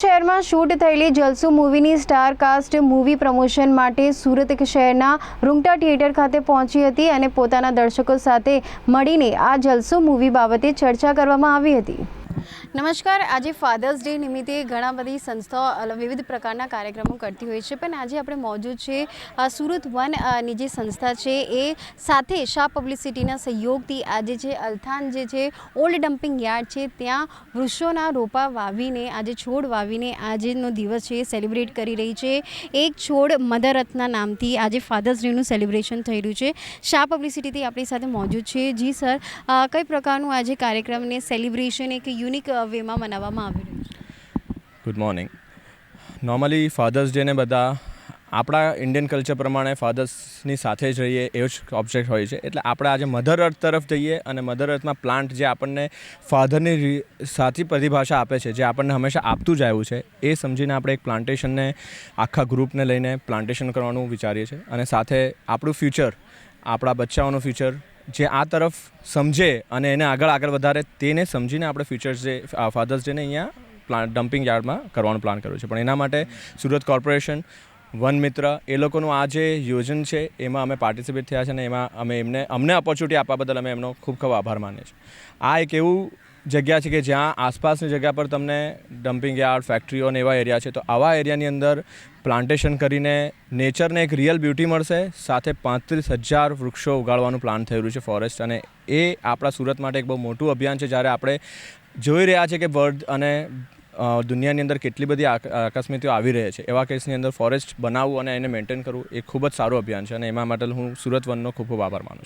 શહેરમાં શૂટ થયેલી જલસુ મૂવીની સ્ટાર કાસ્ટ મૂવી પ્રમોશન માટે સુરત શહેરના રૂંગટા થિયેટર ખાતે પહોંચી હતી અને પોતાના દર્શકો સાથે મળીને આ જલસુ મૂવી બાબતે ચર્ચા કરવામાં આવી હતી. નમસ્કાર. આજે ફાધર્સ ડે નિમિત્તે ઘણા બધી સંસ્થાઓ વિવિધ પ્રકારના કાર્યક્રમો કરતી હોય છે. પણ આજે આપણે મોજૂદ છે સુરત વન અ, ની જે સંસ્થા છે એ સાથે શાહ પબ્લિસિટીના સહયોગથી આજે જે અલથાન જે છે ઓલ્ડ ડમ્પિંગ યાર્ડ છે ત્યાં વૃક્ષોના રોપા વાવીને આજે છોડ વાવીને આજનો દિવસ છે સેલિબ્રેટ કરી રહી છે. એક છોડ મધરત્ના નામથી આજે ફાધર્સ ડેનું સેલિબ્રેશન થઈ રહ્યું છે. શાહ પબ્લિસિટીથી આપણી સાથે મોજૂદ છે. જી સર કઈ પ્રકારનું આજે કાર્યક્રમને સેલિબ્રેશન એક યુનિક વેમાં મનાવવામાં આવી રહ્યું છે. ગુડ મોર્નિંગ નોર્મલી ફાધર્સ ડેને બધા આપણા ઇન્ડિયન કલ્ચર પ્રમાણે ફાધર્સની સાથે જ રહીએ એવો જ ઓબ્જેક્ટ હોય છે. એટલે આપણે આજે મધર અર્થ તરફ જઈએ અને મધર અર્થમાં પ્લાન્ટ જે આપણને ફાધરની સાચી પરિભાષા આપે છે, જે આપણને હંમેશા આપતું જ આવ્યું છે, એ સમજીને આપણે એક પ્લાન્ટેશનને આખા ગ્રુપને લઈને પ્લાન્ટેશન કરવાનું વિચારીએ છીએ. અને સાથે આપણું ફ્યુચર આપણા બચ્ચાઓનું ફ્યુચર જે આ તરફ સમજે અને એને આગળ આગળ વધારે તેને સમજીને આપણે ફ્યુચર્સ જે ફાધર્સ ડેને અહીંયા પ્લાન ડમ્પિંગ યાર્ડમાં કરવાનું પ્લાન કર્યું છે. પણ એના માટે સુરત કોર્પોરેશન વન મિત્ર, એ લોકોનું આ જે યોજન છે, એમાં અમે પાર્ટિસિપેટ થયા છે અને એમાં અમે એમને, અમને ઓપોર્ચ્યુનિટી આપવા બદલ અમે એમનો ખૂબ ખૂબ આભાર માનીએ છીએ. આ એક એવું જગ્યા છે કે જ્યાં આસપાસની જગ્યા પર તમને ડમ્પિંગ યાર્ડ ફેક્ટરીઓ અને એવા એરિયા છે. તો આવા એરિયાની અંદર પ્લાન્ટેશન કરીને નેચરને એક રિયલ બ્યુટી મળશે. સાથે પાંત્રીસ હજાર વૃક્ષો ઉગાડવાનું પ્લાન થયેલું છે ફોરેસ્ટ અને એ આપણા સુરત માટે એક બહુ મોટું અભિયાન છે. જ્યારે આપણે જોઈ રહ્યા છે કે વર્લ્ડ અને દુનિયાની અંદર કેટલી બધી આક- આકસ્મિકતાઓ આવી રહી છે. એવા કેસની અંદર ફોરેસ્ટ બનાવવું અને એને મેન્ટેન કરવું એ ખૂબ જ સારું અભિયાન છે અને એમાં માટે હું સુરત વનનો ખૂબ ખૂબ આભાર માનું છું.